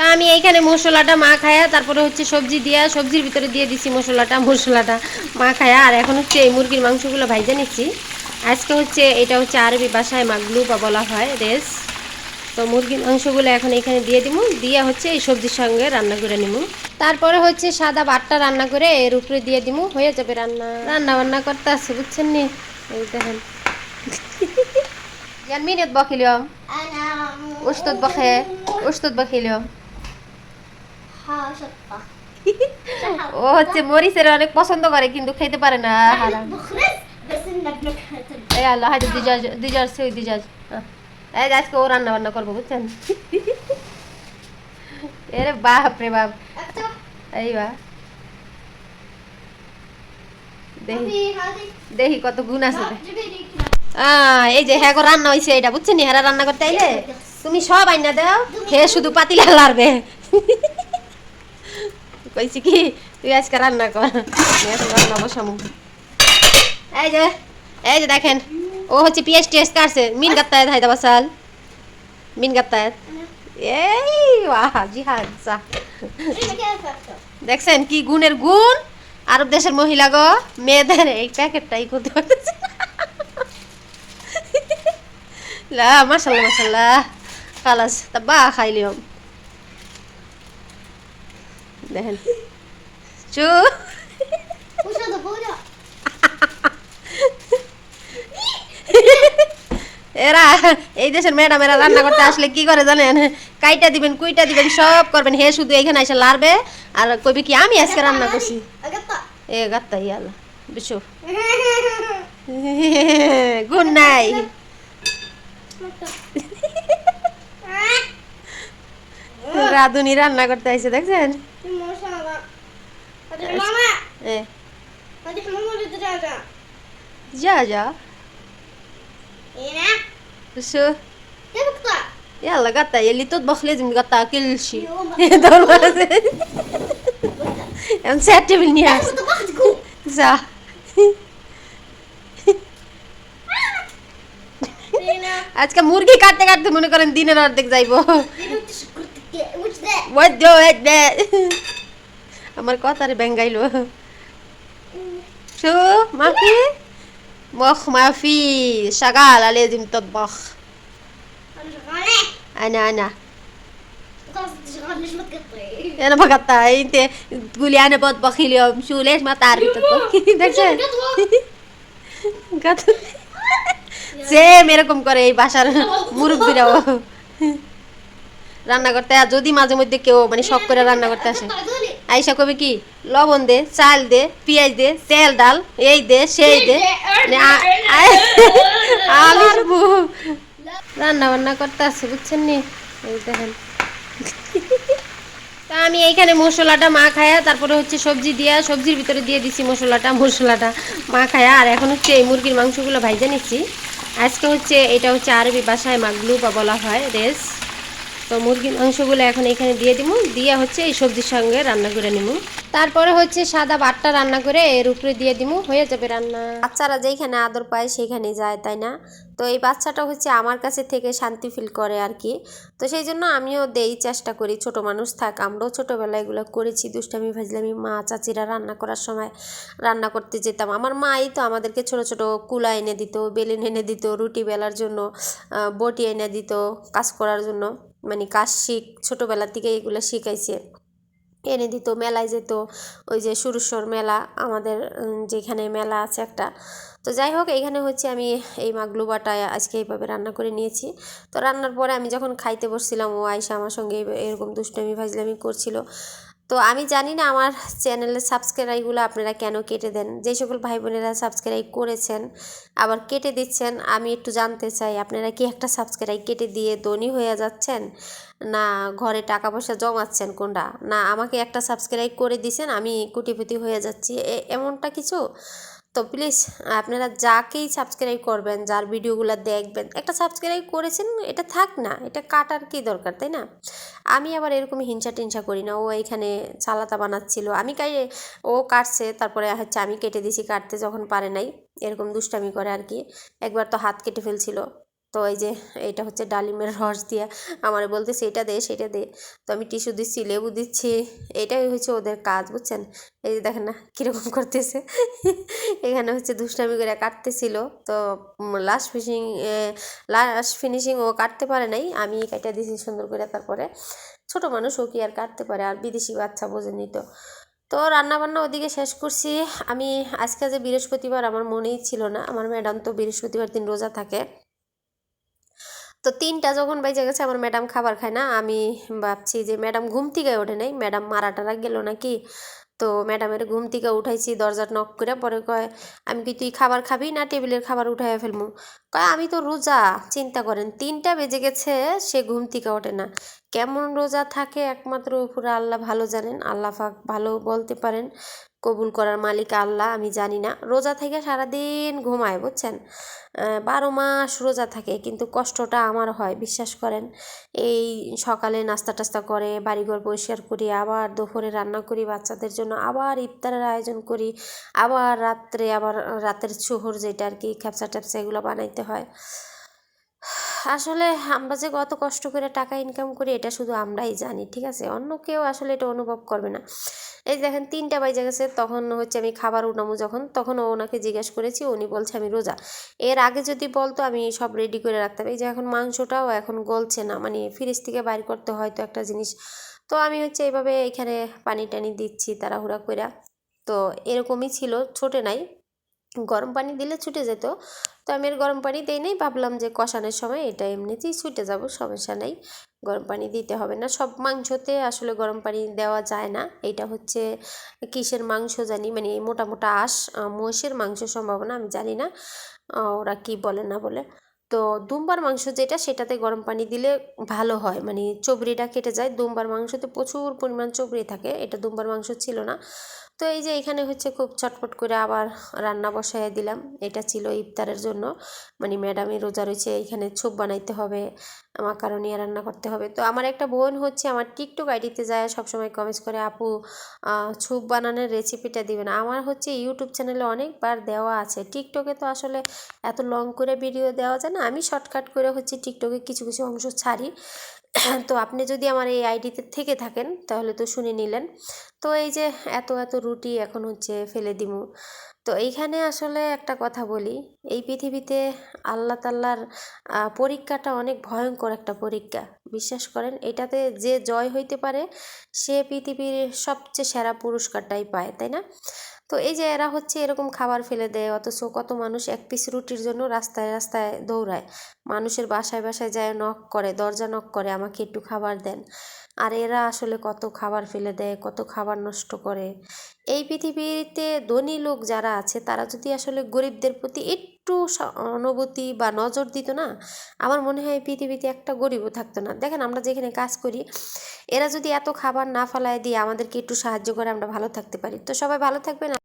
তা আমি এইখানে মশলাটা মা খায়া তারপরে হচ্ছে সবজি দিয়া সবজির ভিতরে দিয়ে দিছি মশলাটা মশলাটা মা খায়া। আর এখন হচ্ছে এই মুরগির মাংসগুলো ভাই নিচ্ছি আজকে হচ্ছে এটা হচ্ছে আরবি বাসায় মাগলু বা বলা হয় রেস। তো মুরগির মাংসগুলো এখন এখানে দিয়ে দিব দিয়ে হচ্ছে এই সবজির সঙ্গে রান্না করে নিব তারপরে হচ্ছে সাদা বাটটা রান্না করে এর উপরে দিয়ে দিব হয়ে যাবে রান্না। রান্না বান্না করতে আসছে বুঝছেন নি? এই দেখেন। জানমিনত বখিলিও উস্তাদ বখে উস্তাদ বখিলিও ও হচ্ছে মরিচের অনেক পছন্দ করে কিন্তু খেতে পারে না। আজকে ও রান্না বান্না করব বুঝছেন? বাপ এই বা। দেখি কত গুণ আছে। এই যে হ্যাঁ রান্না হয়েছে এটা বুঝছেন হ্যাঁ রান্না করতে আইলে? তুমি সব আইনা দাও হে শুধু পাতিলা লাগবে কইছি কি, তুই আজকে রান্না কর। রান্না বসামু। এই যে এই যে দেখেন, ও হচ্ছে পিএস টিএস কাটছে। মিন গাত্তায় হায়দা বাসাল। মিন গাত্তায় এই বাহ জি যা। দেখছেন কি গুণের গুণ? আরব দেশের মহিলা গো, মেয়েদের এই প্যাকেটটাই করতে পারতেছে লা মাসাল্লাহ মাসাল্লাহ খালাস তা বা খাইলিও। দেখেন চু এরা এই দেশের ম্যাডামেরা রান্না করতে আসলে কি করে জানেন? কাইটা দিবেন কুইটা দিবেন সব করবেন হে শুধু এইখানে এসে লারবে আর কইবে কি আমি আজকে রান্না করছি। এ গাত্তা ইয়ালা বিশু গুড নাই রাধুনি রান্না করতে আইছে দেখছেন? ماما এ هذه ماما الدجاجة যা যা هنا বিশু كيف اقطع؟ يلا قطع يلي تطبخ لازم تقطع كل شيء يلا. دور مرتين مساعدة بالناس كيف طبخت قوم صح هنا আজকে মুরগি কাটতে কাটতে মনে করেন দিনের অর্ধেক যাইবো هنا تشكرتك وش ذا؟ ওয়াদ্দ ওয়াদ্দ আমার কথারে বেঙ্গাইলো شو ما في مخ ما في شغالة لازم تطبخ انا شغالة أنا أنا خلاص انت شغال ليش ما تقطعي؟ أنا بقطع أنت تقولي أنا بطبخ اليوم شو ليش ما تعرفي تطبخي দেখছেন কত সেম এরকম করে এই বাসার মুরব্বীরাও রান্না করতে, আর যদি মাঝে মধ্যে কেউ মানে শখ করে রান্না করতে আসে, আইসা কবে কি? লবণ দে, চাল দে, পেঁয়াজ দে, তেল, ডাল, এই দে, সেই দে মানে আমি রান্না বান্না করতে আসে, বুঝছেন নি? এই দেখেন। তা আমি এইখানে মশলাটা মা খায়া, তারপরে হচ্ছে সবজি দিয়া, সবজির ভিতরে দিয়ে দিছি মশলাটা মশলাটা মা খায়া। আর এখন হচ্ছে এই মুরগির মাংসগুলো ভাইজা নিচ্ছি। আজকে হচ্ছে, এটা হচ্ছে আরবি বাসায় মাগলু বা বলা হয়, রেস। তো মুরগির মাংসগুলো এখন এখানে দিয়ে দিব দিয়ে হচ্ছে এই সবজির সঙ্গে রান্না করে নিব তারপরে হচ্ছে সাদা বাটটা রান্না করে এর উপরে দিয়ে দিব হয়ে যাবে রান্না। বাচ্চারা যেখানে আদর পায় সেখানে যায়, তাই না? তো এই বাচ্চাটা হচ্ছে আমার কাছে থেকে শান্তি ফিল করে আর কি। তো সেই জন্য আমিও দেই চেষ্টা করি, ছোট মানুষ থাক। আমরাও ছোটোবেলায় এগুলো করেছি, দুষ্টামি ভাজলামি মা, চাচিরা রান্না করার সময় রান্না করতে যেতাম। আমার মাই তো আমাদেরকে ছোট ছোট কুলা এনে দিত, বেলুন এনে দিত, রুটি বেলার জন্য বটি এনে দিত কাজ করার জন্য। মানে কাজ শিখ ছোটোবেলার থেকে এগুলো শিখাইছে। এনে দিত, মেলায় যেত, ওই যে সুরেশ্বর মেলা, আমাদের যেখানে মেলা আছে একটা। তো যাই হোক এইখানে হচ্ছে আমি এই মাগলু বাটায় আজকে এইভাবে রান্না করে নিয়েছি। তো রান্নার পরে আমি যখন খাইতে বসছিলাম, ও আয়সা আমার সঙ্গে এরকম দুষ্টামি ভাজলামি করছিল। তো আমি জানি না আমার চ্যানেলের সাবস্ক্রাইবগুলো আপনারা কেন কেটে দেন। যে সকল ভাই বোনেরা সাবস্ক্রাইব করেছেন, আবার কেটে দিচ্ছেন, আমি একটু জানতে চাই, আপনারা কি একটা সাবস্ক্রাইব কেটে দিয়ে ধনী হয়ে যাচ্ছেন? না ঘরে টাকা পয়সা জমাচ্ছেন কোনটা? না আমাকে একটা সাবস্ক্রাইব করে দিছেন, আমি কোটিপতি হয়ে যাচ্ছি এমনটা কিছু? তো প্লিজ আপনারা যাকেই সাবস্ক্রাইব করবেন, যার ভিডিওগুলো দেখবেন, একটা সাবস্ক্রাইব করেছেন, এটা থাক না, এটা কাটার কি দরকার, তাই না? আমি আবার এরকম হিংসা টিনসা করি না, ও এখানে চালাতা বানাচ্ছিল, আমি কাই, ও কাটছে, তারপরে হচ্ছে আমি কেটে দিছি, কাটতে যখন পারে নাই, এরকম দুষ্টামি করে আর কি, একবার তো হাত কেটে ফেলছিল। তো এই যে এটা হচ্ছে ডালিমের রস দিয়ে আমার বলতেছে এটা দে, সেটা দে। তো আমি টিস্যু দিচ্ছি, লেবু দিচ্ছি, এটাই হচ্ছে ওদের কাজ, বুঝছেন? এই যে দেখেন না, কীরকম করতেছে। এখানে হচ্ছে দুষ্টামি করে কাটতেছিল। তো লাস্ট ফিনিশিং লাস্ট ফিনিশিং ও কাটতে পারে নাই। আমি কাটা দিয়েছি সুন্দর করে তারপরে। ছোট মানুষ ও কি আর কাটতে পারে? আর বিদেশি বাচ্চা বোঝেনি তো। তো রান্নাবান্না ওদিকে শেষ করছি। আমি আজকে যে বৃহস্পতিবার আমার মনেই ছিল না। আমার ম্যাডাম তো বৃহস্পতিবার দিন রোজা থাকে। তো তিনটা যখন বেজে গেছে, আমার ম্যাডাম খাবার খায় না। আমি ভাবছি যে, ম্যাডাম ঘুম থেকে ওঠে নাই। ম্যাডাম মারা টারা গেল নাকি? তো ম্যাডামের ঘুম থেকে উঠাইছি দরজা নক করে পরে কয়, আমি কি তুই খাবার খাবি না টেবিলের খাবার উঠাইয়া ফেলব কয়, আমি তো রোজা, চিন্তা করেন, তিনটা বেজে গেছে, সে ঘুম থেকে ওঠে না। কেমন রোজা থাকে একমাত্র উপরে আল্লাহ ভালো জানেন। আল্লাহ ভালো বলতে পারেন। কবুল করার মালিক আল্লাহ, আমি জানি না। রোজা থেকে সারাদিন ঘুমায়, বুঝছেন? বারো মাস রোজা থাকে, কিন্তু কষ্টটা আমার হয়, বিশ্বাস করেন। এই সকালে নাস্তা টাস্তা করে, বাড়িঘর পরিষ্কার করি, আবার দুপুরে রান্না করি, বাচ্চাদের জন্য আবার ইফতারের আয়োজন করি, আবার রাত্রে আবার রাতের চুহর যেটা আর কি, খ্যাপসা ট্যাপসা এগুলো বানাইতে হয়। আসলে আমরা যে কত কষ্ট করে টাকা ইনকাম করি, এটা শুধু আমরাই জানি, ঠিক আছে? অন্য কেউ আসলে এটা অনুভব করবে না। এই দেখেন, তিনটা বাজে গেছে, তখন হচ্ছে আমি খাবার উঠামো যখন, তখন ওনাকে জিজ্ঞেস করেছি, উনি বলছে, আমি রোজা। এর আগে যদি বলতো, আমি সব রেডি করে রাখতাম। এই যে এখন মাংসটাও এখন গলছে না মানে ফ্রিজ থেকে বাইর করতে হয়তো একটা জিনিস। তো আমি হচ্ছে এইভাবে এখানে পানি টানি দিচ্ছি, তাড়াহুড়া করে তো এরকমই ছিল, ছোটে নাই। গরম পানি দিলে ছুটে যেত তো আমি গরম পানি দিই নাই। ভাবলাম যে কষানোর সময় এটা এমনিতেই ছুটে যাব, সমস্যা নেই। গরম পানি দিতে হবে না। সব মাংসতে আসলে গরম পানি দেওয়া যায় না। এটা হচ্ছে কিসের মাংস জানি? মানে মোটা মোটা আঁশ মোষের মাংস সম্ভাবনা আমি জানি না ওরা কি বলে না বলে। তো দুম্বার মাংস যেটা, সেটাতে গরম পানি দিলে ভালো হয়। মানে চবড়িটা কেটে যায়। দুম্বার মাংসতে প্রচুর পরিমাণ চবড়ি থাকে। এটা দুম্বার মাংস ছিল না। তো এই যে এখানে হচ্ছে খুব চটপট করে আবার রান্না বসাইয়ে দিলাম। এটা ছিল ইফতারের জন্য। মানে ম্যাডামই রোজা রয়েছে, এইখানে ছুপ বানাইতে হবে, আমার কারণে রান্না করতে হবে। তো আমার একটা বোন হচ্ছে, আমার টিকটক আইডিতে যায়, সবসময় কমেন্টস করে, আপু ছুপ বানানোর রেসিপিটা দিবেন। আমার হচ্ছে ইউটিউব চ্যানেলে অনেকবার দেওয়া আছে। টিকটকে তো আসলে এত লং করে ভিডিও দেওয়া যায় না। আমি শর্টকাট করে হচ্ছে টিকটকে কিছু কিছু অংশ ছাড়ি। তো আপনি যদি আমার এই আইডিতে থেকে থাকেন, তাহলে তো শুনে নিলেন। তো এই যে এত এত রুটি এখন হচ্ছে ফেলে দিমু। তো এইখানে আসলে একটা কথা বলি, এই পৃথিবীতে আল্লাহ তাল্লার পরীক্ষাটা অনেক ভয়ঙ্কর একটা পরীক্ষা। বিশ্বাস করেন? এটাতে যে জয় হইতে পারে, সে পৃথিবীর সবচেয়ে সেরা পুরস্কারটাই পায়, তাই না? তো এই যে এরা হচ্ছে এরকম খাবার ফেলে দেয়, অথচ কত মানুষ এক পিস রুটির জন্য রাস্তায় রাস্তায় দৌড়ায়। মানুষের বাসায় বাসায় যায় নক করে, দরজা নক করে, আমাকে একটু খাবার দেন। আর এরা আসলে কত খাবার ফেলে দেয়, কত খাবার নষ্ট করে। এই পৃথিবীতে ধনী লোক যারা আছে, তারা যদি আসলে গরিবদের প্রতি একটু অনুভূতি বা নজর দিত না, আমার মনে হয় পৃথিবীতে একটা গরিবও থাকতো না। দেখেন আমরা যেখানে কাজ করি, এরা যদি এত খাবার না ফেলায় দিয়ে আমাদেরকে একটু সাহায্য করে, আমরা ভালো থাকতে পারি। তো সবাই ভালো থাকবেন।